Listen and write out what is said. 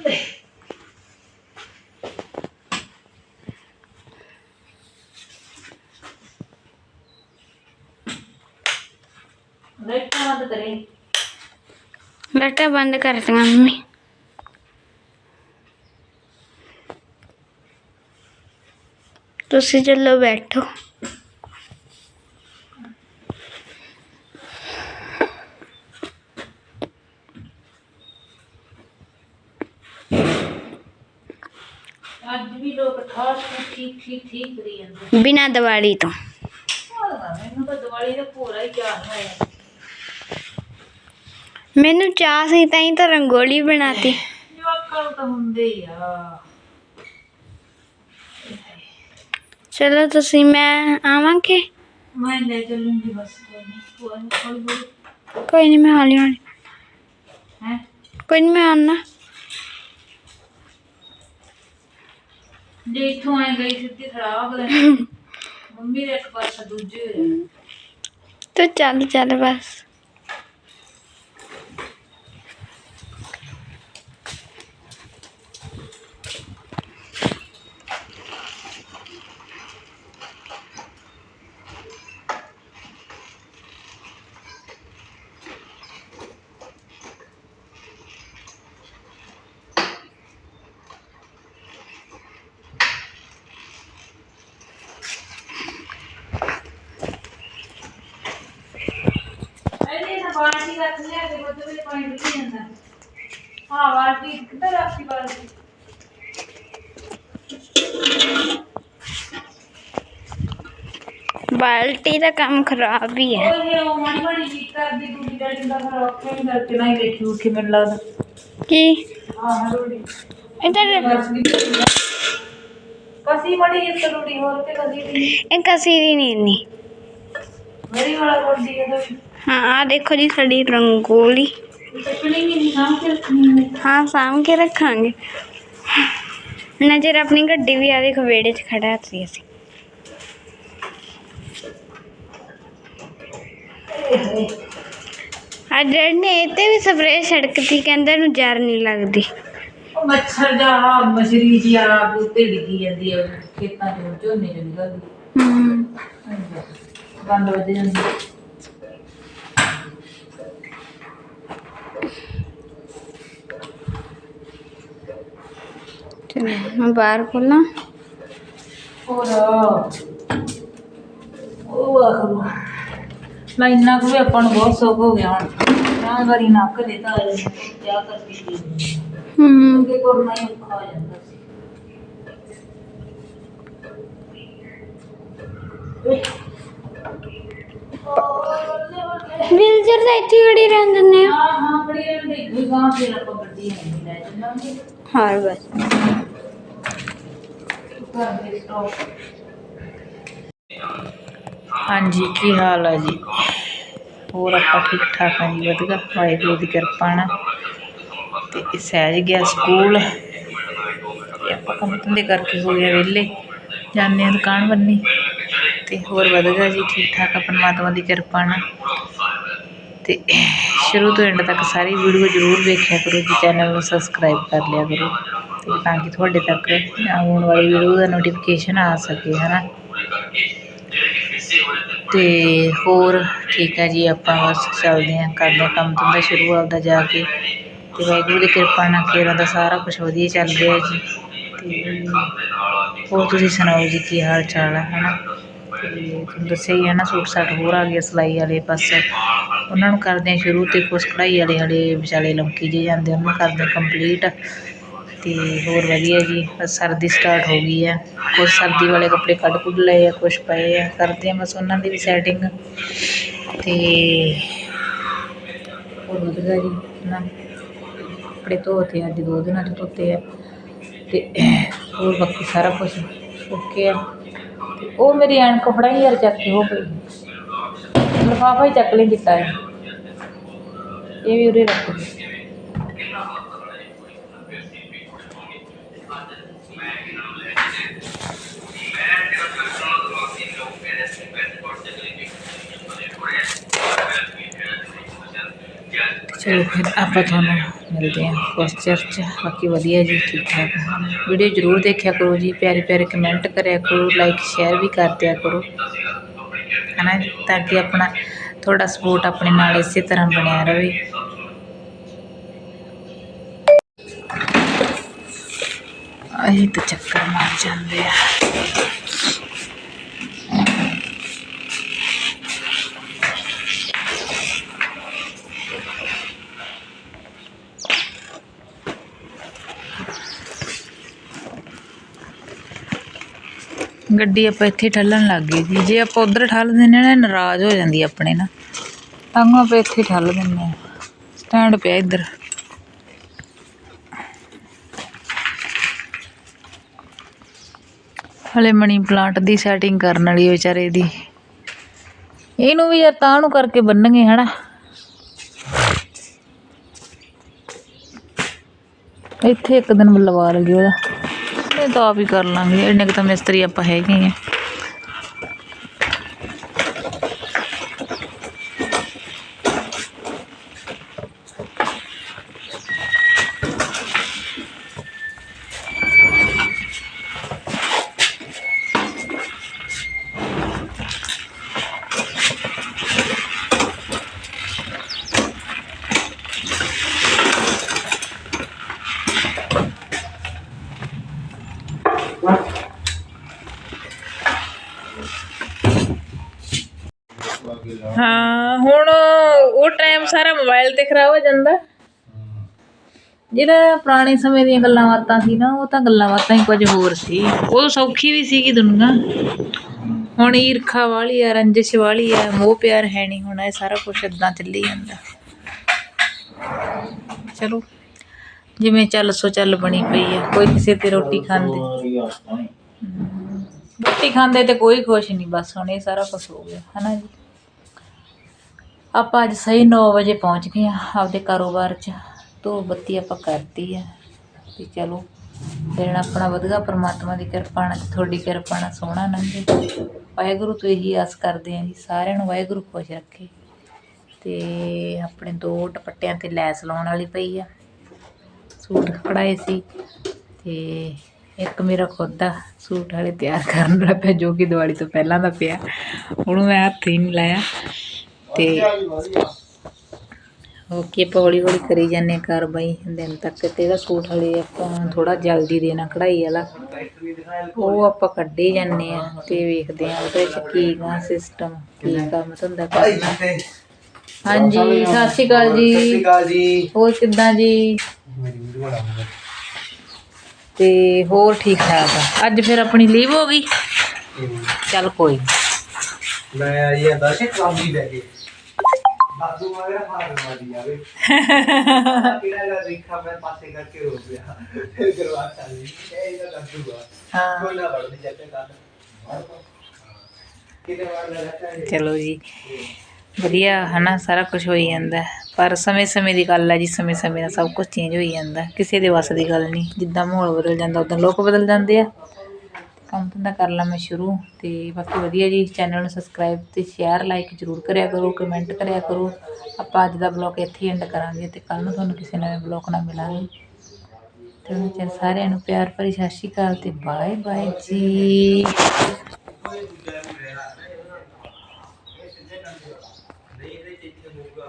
ਬੱਲੇ ਲਾਈਟਾਂ ਬੰਦ ਕਰੇ। ਲਾਈਟਾਂ ਬੰਦ ਕਰ ਦਿੱਤੀਆਂ ਮੰਮੀ। ਤੁਸੀਂ ਚੱਲੋ ਬੈਠੋ ਅੱਜ ਵੀ ਲੋਕ ਠਾਠ ਠੀਕ ਠੀਕ ਠੀਕ ਕਰੀ ਜਾਂਦੇ ਬਿਨਾਂ ਦੀਵਾਲੀ ਤੋਂ। ਮੈਨੂੰ ਤਾਂ ਦੀਵਾਲੀ ਦਾ ਪੂਰਾ ਹੀ ਚਾਹ ਹੋਇਆ ਮੈਨੂੰ ਚਾਹ ਸੀ ਤਾਂ ਹੀ ਤਾਂ ਰੰਗੋਲੀ ਬਣਾਤੀ। ਜਵਾਕਾਂ ਨੂੰ ਤਾਂ ਹੁੰਦੇ ਹੀ ਆ। ਚਲੋ ਤੁਸੀਂ ਮੈਂ ਆਵਾਂਗੇ? ਮੈਂ ਲੈ ਚੱਲੂੰਗੀ ਬਸ ਕੋਈ ਨਹੀਂ ਕੋਈ ਕੋਈ ਮੈਂ ਹੌਲੀ ਹੌਲੀ। ਹੈ? ਕੋਈ ਨਹੀਂ ਮੈਂ ਆਉਣਾ ਜੇ ਇੱਥੋਂ ਆਏ ਗਈ ਸਿੱਧੀ ਖਰਾਬ ਲੈ ਮੰਮੀ ਦੇ ਇੱਕ ਪਾਸਾ ਦੂਜੇ ਹੋ ਤੂੰ ਚੱਲ ਚੱਲ ਬਸ। ਬਾਲਟੀ ਰੱਖ ਲਿਆ ਤੇ ਉਹਦੇ ਵਿੱਚ ਪਾਣੀ ਡੁੱਲੀ ਜਾਂਦਾ। ਹਾਂ ਬਾਲਟੀ ਕਿੱਧਰ ਰੱਖੀ ਬਾਲਟੀ ਬਾਲਟੀ ਦਾ ਕੰਮ ਖਰਾਬ ਹੀ ਹੈ। ਉਹ ਇਹ ਉਹ ਮਾੜੀ ਮਾੜੀ ਜੀ ਕਰਦੀ ਦੂਜੀ ਡੈਡੀ ਦਾ ਫਿਰ ਔਖੇ ਨਹੀਂ ਕਰਕੇ ਨਹੀਂ ਦੇਖੀ ਉੱਠੀ ਮੈਨੂੰ ਲੱਗਦਾ। ਕੀ? ਆਹ ਰੋੜੀ ਇਧਰ ਕਸੀ ਮੜੀ ਇਸ ਰੋੜੀ ਹੋਰ ਤੇ ਕਸੀ ਨਹੀਂ ਇਹ ਕਸੀ ਦੀ ਨਹੀਂ ਇੰਨੀ। ਮੇਰੀ ਵਾਲਾ ਰੋੜੀ ਹੈ ਤਾਂ। ਹਾਂ ਆ ਚੱਕਣੀ ਨਹੀਂ ਨਾਮ ਤੇ ਰੱਖਣੀ ਹੈ ਹਾਂ ਸਾਂਭ ਕੇ ਰੱਖਾਂਗੇ। ਨਜ਼ਰ ਆਪਣੀ ਗੱਡੀ ਵੀ ਆ ਦੇਖੋ ਵਿਹੜੇ 'ਚ ਖੜਾ ਸੀ ਅਸੀਂ। ਅੱਜ ਡੈਡ ਨੇ ਇਹ ਤੇ ਵੀ ਸਪਰੇਅ ਛੜਕਤੀ ਕਹਿੰਦੇ ਨੂੰ ਜ਼ਰ ਨਹੀਂ ਲੱਗਦੀ। ਉਹ ਮੱਛਰ ਆਹ ਮਛਰੀ ਜੀ ਆ ਉੱਤੇ ਡਿੱਗੀ ਜਾਂਦੀ ਹੈ ਖੇਤਾਂ ਚ ਝੋਨੇ ਚ ਨਿਕਲਦੀ। ਹੂੰ। ਗੰਦ ਵੱਜ ਜਾਂਦੀ। ਮੈਂ ਬਾਹਰ ਖੋਲਾਂ ਹੋਰ ਉਹ ਆਖਰੂ ਮੈਂ ਇੰਨਾ ਕੁ ਵੀ ਆਪਾਂ ਨੂੰ ਬਹੁਤ ਸੁੱਖ ਹੋ ਗਿਆ ਹੁਣ ਨਾ ਵਾਰੀ ਨਾ ਕਰੇ ਤਾਂ ਕਿਆ ਕਰਦੀ ਸੀ ਹੂੰ ਅੱਗੇ ਕਰਨਾ ਹੀ ਔਖਾ ਹੋ ਜਾਂਦਾ ਸੀ ਵਿਲਜਰ ਤਾਂ ਇੱਥੇ ਖੜੀ ਰਹਿਣ ਦਿੰਦੇ ਆ ਹਾਂ ਹਾਂ ਬੜੀ ਰਹਿੰਦੀ ਕੋਈ ਗਾਂ ਫਿਰ ਆਪਾਂ ਗੱਡੀ ਨਹੀਂ ਲੈ ਜਾਂਦਾਂਗੇ ਹਾਂ ਬਸ ਘਰ ਦੇ ਸਟਾਕ ਹਾਂਜੀ, ਕੀ ਹਾਲ ਆ ਜੀ? ਹੋਰ ਆਪਾਂ ਠੀਕ ਠਾਕ ਹਾਂ ਜੀ, ਵਧੀਆ। ਵਾਹਿਗੁਰੂ ਦੀ ਕਿਰਪਾ ਨਾਲ। ਤੇ ਸਹਿਜ ਗਿਆ ਸਕੂਲ। ਤੇ ਆਪਾਂ ਕੰਮ ਧੰਦੇ ਕਰਕੇ ਹੋ ਗਏ ਵਿਹਲੇ। ਜਾਂਦੇ ਹਾਂ ਦੁਕਾਨ ਬੰਨੀ। ਤੇ ਹੋਰ ਵਧੀਆ ਜੀ, ਠੀਕ ਠਾਕ ਆ, ਪਰਮਾਤਮਾ ਦੀ ਕਿਰਪਾ ਨਾਲ। ਤੇ ਸ਼ੁਰੂ ਤੋਂ ਐਂਡ ਤੱਕ ਸਾਰੀ ਵੀਡੀਓ ਜ਼ਰੂਰ ਵੇਖਿਆ ਕਰੋ ਜੀ, ਚੈਨਲ ਨੂੰ ਸਬਸਕ੍ਰਾਈਬ ਕਰ ਲਿਆ ਕਰੋ। ਤੇ ਤਾਂ ਕਿ ਤੁਹਾਡੇ ਤੱਕ ਆਉਣ ਵਾਲੀ ਵੀਡੀਓ ਦਾ ਨੋਟੀਫਿਕੇਸ਼ਨ ਆ ਸਕੇ, ਹਨਾ? ਤੇ ਹੋਰ ਠੀਕ ਹੈ ਜੀ, ਆਪਾਂ ਬਸ ਚੱਲਦੇ ਹਾਂ, ਕਰਦੇ ਹਾਂ ਕੰਮ ਧੰਦਾ ਸ਼ੁਰੂ ਆਪਦਾ ਜਾ ਕੇ। ਤੇ ਵਾਹਿਗੁਰੂ ਦੀ ਕਿਰਪਾ ਨਾਲ ਕੇਰਾਂ ਦਾ ਸਾਰਾ ਕੁਝ ਵਧੀਆ ਚੱਲ ਰਿਹਾ ਜੀ। ਤੇ ਹੋਰ ਤੁਸੀਂ ਸੁਣਾਓ ਜੀ, ਕੀ ਹਾਲ ਚਾਲ ਹੈ ਹਨਾ? ਤੇ ਤੁਹਾਨੂੰ ਦੱਸਿਆ ਹੀ ਹੈ ਨਾ, ਸੂਟ ਸਾਟ ਹੋਰ ਆ ਗਏ ਸਿਲਾਈ ਵਾਲੇ ਬਸ ਉਹਨਾਂ ਨੂੰ ਕਰਦੇ ਹਾਂ ਸ਼ੁਰੂ ਤੇ ਕੁਛ ਕਢਾਈ ਵਾਲੇ ਵਾਲੇ ਵਿਚਾਲੇ ਲੰਕੀ ਜੇ ਜਾਂਦੇ ਉਹਨਾਂ ਨੂੰ ਕਰਦੇ ਕੰਪਲੀਟ ਅਤੇ ਹੋਰ ਵਧੀਆ ਜੀ, ਬਸ ਸਰਦੀ ਸਟਾਰਟ ਹੋ ਗਈ ਹੈ ਕੁਛ ਸਰਦੀ ਵਾਲੇ ਕੱਪੜੇ ਕੱਢ ਕੁੱਢ ਲਏ ਆ, ਕੁਛ ਪਏ ਆ, ਕਰਦੇ ਹਾਂ ਬਸ ਉਹਨਾਂ ਦੀ ਵੀ ਸੈਟਿੰਗ ਅਤੇ ਹੋਰ ਵਧੀਆ ਜੀ ਨਾ ਕੱਪੜੇ ਧੋਤੇ ਅੱਜ ਦੋ ਦਿਨਾਂ 'ਚ ਧੋਤੇ ਆ। ਅਤੇ ਹੋਰ ਬਾਕੀ ਸਾਰਾ ਕੁਛ ਓਕੇ ਆ। ਤੇ ਉਹ ਮੇਰੀ ਐਨਕ ਹੀ ਯਾਰ ਚੱਕ ਕੇ ਹੋ ਗਈ ਲਿਫਾਫਾ ਹੀ ਚੱਕ ਲਈ ਦਿੱਤਾ ਹੈ ਇਹ ਵੀ ਉਰੇ ਰੱਖ ਦੇ ਚਲੋ ਫਿਰ ਆਪਾਂ ਤੁਹਾਨੂੰ ਮਿਲਦੇ ਹਾਂ ਪੋਸਚਰ 'ਚ। ਬਾਕੀ ਵਧੀਆ ਜੀ ਠੀਕ ਠਾਕ ਵੀਡੀਓ ਜ਼ਰੂਰ ਦੇਖਿਆ ਕਰੋ ਜੀ ਪਿਆਰੇ ਪਿਆਰੇ ਕਮੈਂਟ ਕਰਿਆ ਕਰੋ ਲਾਈਕ ਸ਼ੇਅਰ ਵੀ ਕਰ ਦਿਆ ਕਰੋ। ਹਨਾ ਜੀ, ਤਾਂ ਕਿ ਆਪਣਾ ਤੁਹਾਡਾ ਸਪੋਰਟ ਆਪਣੇ ਨਾਲ ਇਸੇ ਤਰ੍ਹਾਂ ਬਣਿਆ ਰਹੇ। ਅਸੀਂ ਤਾਂ ਚੱਕਰ ਮਾਰ ਜਾਂਦੇ ਆ। ਗੱਡੀ ਆਪਾਂ ਇੱਥੇ ਠੱਲਣ ਲੱਗ ਗਈ ਜੀ ਜੇ ਆਪਾਂ ਉਧਰ ਠੱਲ ਦਿੰਦੇ ਨਾ, ਨਾਰਾਜ਼ ਹੋ ਜਾਂਦੀ ਆਪਣੇ ਨਾਲ। ਤਾਂ ਆਪਾਂ ਇੱਥੇ ਠੱਲ ਦਿੰਦੇ ਆ। ਸਟੈਂਡ ਪਿਆ ਇੱਧਰ। ਹਲੇ ਮਨੀ ਪਲਾਂਟ ਦੀ ਸੈਟਿੰਗ ਕਰਨ ਵਾਲੀ ਵਿਚਾਰੇ ਦੀ। ਇਹਨੂੰ ਵੀ ਯਾਰ ਤਾਂ ਨੂੰ ਕਰਕੇ ਬੰਨਗੇ ਹਨਾ? ਇੱਥੇ ਇੱਕ ਦਿਨ ਲਵਾ ਲਗੇ ਉਹਦਾ। ਇਹ ਤਾਂ ਆਪ ਹੀ ਕਰ ਲਾਂਗੇ, ਇੰਨੇ ਕੁ ਤਾਂ ਮਿਸਤਰੀ ਆਪਾਂ ਹੈਗੇ ਹੀ ਆ ਹਾਂ ਹੁਣ ਉਹ ਟਾਈਮ ਸਾਰਾ ਤੇ ਖਰਾਬ ਹੋ ਜਾਂਦਾ। ਜਿਹੜਾ ਪੁਰਾਣੇ ਸਮੇਂ ਦੀਆਂ ਗੱਲਾਂ ਬਾਤਾਂ ਸੀ ਨਾ, ਉਹ ਤਾਂ ਗੱਲਾਂ ਬਾਤਾਂ ਹੀ ਕੁਝ ਹੋਰ ਸੀ। ਉਹ ਸੌਖੀ ਵੀ ਸੀਗੀ ਦੁਨੀਆ। ਹੁਣ ਈਰਖਾ ਵਾਲੀ ਆ, ਰੰਜਿਸ਼ ਵਾਲੀ ਆ, ਮੋਹ ਪਿਆਰ ਹੈ ਨਹੀਂ ਹੁਣ, ਇਹ ਸਾਰਾ ਕੁਝ ਇਦਾਂ ਚੱਲੀ ਜਾਂਦਾ। ਚਲੋ, ਜਿਵੇਂ ਚੱਲ ਸੋ ਚੱਲ ਬਣੀ ਪਈ ਆ, ਕੋਈ ਕਿਸੇ ਤੇ ਰੋਟੀ ਖਾਂਦੇ। ਰੋਟੀ ਖਾਂਦੇ ਤੇ ਕੋਈ ਖੁਸ਼ ਨਹੀਂ, ਬਸ ਹੁਣ ਇਹ ਸਾਰਾ ਕੁਝ ਹੋ ਗਿਆ, ਹਨਾ ਜੀ? ਆਪਾਂ ਅੱਜ ਸਹੀ 9 ਵਜੇ ਪਹੁੰਚ ਗਏ ਆ ਆਪਦੇ ਕਾਰੋਬਾਰ 'ਚ ਤੋਂ ਬੱਤੀ ਆਪਾਂ ਕਰਤੀ ਆ ਤੇ ਚਲੋ, ਦਿਨ ਆਪਣਾ ਵਧੀਆ, ਪਰਮਾਤਮਾ ਦੀ ਕਿਰਪਾ ਨਾਲ ਤੇ ਤੁਹਾਡੀ ਕਿਰਪਾ ਨਾਲ ਸੋਹਣਾ ਲੰਘੇ। ਵਾਹਿਗੁਰੂ ਤੋਂ ਇਹੀ ਆਸ ਕਰਦੇ ਆ ਜੀ, ਸਾਰਿਆਂ ਨੂੰ ਵਾਹਿਗੁਰੂ ਖੁਸ਼ ਰੱਖੇ। ਤੇ ਆਪਣੇ ਦੋ ਦੁਪੱਟਿਆਂ ਤੇ ਲੈਸ ਲਾਉਣ ਵਾਲੀ ਪਈ ਆ। ਸੂਟ ਕਢਾਏ ਸੀ ਤੇ ਇੱਕ ਮੇਰਾ ਖੁਦ ਦਾ ਸੂਟ ਵਾਲੇ ਤਿਆਰ ਕਰਨ ਦਾ ਪਿਆ, ਜੋ ਕਿ ਦੀਵਾਲੀ ਤੋਂ ਪਹਿਲਾਂ ਦਾ ਪਿਆ। ਉਹਨੂੰ ਮੈਂ ਹੱਥ ਹੀ ਨਹੀਂ ਲਾਇਆ। ਤੇ ਓਕੇ ਆਪਾਂ ਹੌਲੀ ਹੌਲੀ ਕਰੀ ਜਾਂਦੇ ਹਾਂ ਕਾਰਵਾਈ ਦਿਨ ਤੱਕ ਤੇ ਇਹਦਾ ਸੂਟ ਹਲੇ ਆਪਾਂ ਥੋੜਾ ਜਲਦੀ ਦੇਣਾ ਕਢਾਈ ਵਾਲਾ। ਉਹ ਆਪਾਂ ਕੱਢੇ ਜਾਂਦੇ ਆ ਤੇ ਵੇਖਦੇ ਆ ਉਹਦੇ ਚ ਕੀ ਗਾ ਸਿਸਟਮ ਕੀ ਕੰਮ ਧੰਦਾ ਕਰਨਾ। ਹਾਂਜੀ ਸਤਿ ਸ਼੍ਰੀ ਅਕਾਲ ਜੀ। ਜੀ। ਹੋਰ ਕਿੱਦਾਂ ਜੀ? ਤੇ ਹੋਰ ਠੀਕ ਠਾਕ ਆ। ਅੱਜ ਫਿਰ ਆਪਣੀ ਲੀਵ ਹੋ ਗਈ? ਚੱਲ ਕੋਈ। ਮੈਂ ਆਈ ਜਾਂਦਾ ਸੀ ਕਾਬੀ ਲੈ ਕੇ। ਬਾਦੂ ਮਗਰ ਮਾਰ ਮਾਰੀ ਆਵੇ ਕਿਹੜਾ ਦਾ ਦੇਖਾ ਮੈਂ ਪਾਸੇ ਕਰਕੇ ਰੋ ਗਿਆ ਫਿਰ ਕਰਵਾ ਚਾਲੀ ਇਹ ਇਹਦਾ ਹਾਂ। ਵੜਦੀ ਜੱਟੇ ਕਿਤੇ ਜੀ। ਵਧੀਆ ਹਨਾ ਸਾਰਾ ਕੁਝ ਹੋਈ ਜਾਂਦਾ। ਪਰ ਸਮੇਂ ਸਮੇਂ ਦੀ ਗੱਲ ਹੈ ਜੀ ਸਮੇਂ ਸਮੇਂ ਨਾਲ ਸਭ ਕੁਝ ਚੇਂਜ ਹੋਈ ਜਾਂਦਾ। ਕਿਸੇ ਦੇ ਵੱਸ ਦੀ ਗੱਲ ਨਹੀਂ। ਜਿੱਦਾਂ ਮਾਹੌਲ ਬਦਲ ਜਾਂਦਾ ਉਦਾਂ ਲੋਕ ਬਦਲ ਜਾਂਦੇ ਆ। ਕੰਮ ਧੰਦਾ ਕਰ ਲਾਂ ਮੈਂ ਸ਼ੁਰੂ ਤੇ ਬਾਕੀ ਵਧੀਆ ਜੀ ਚੈਨਲ ਨੂੰ ਸਬਸਕ੍ਰਾਈਬ ਤੇ ਸ਼ੇਅਰ ਲਾਈਕ ਜ਼ਰੂਰ ਕਰਿਆ ਕਰੋ ਕਮੈਂਟ ਕਰਿਆ ਕਰੋ। ਆਪਾਂ ਅੱਜ ਦਾ ਬਲੌਗ ਇੱਥੇ ਐਂਡ ਕਰਾਂਗੇ ਤੇ ਕੱਲ ਨੂੰ ਤੁਹਾਨੂੰ ਕਿਸੇ ਨਵੇਂ ਬਲੌਗ ਨਾਲ ਮਿਲਾਂਗੇ। ਤੇ ਉਹਨਾਂ ਚਿਰ ਸਾਰਿਆਂ ਨੂੰ ਪਿਆਰ ਭਰੀ ਸਤਿ ਸ਼੍ਰੀ ਅਕਾਲ ਤੇ ਬਾਏ ਬਾਏ ਜੀ।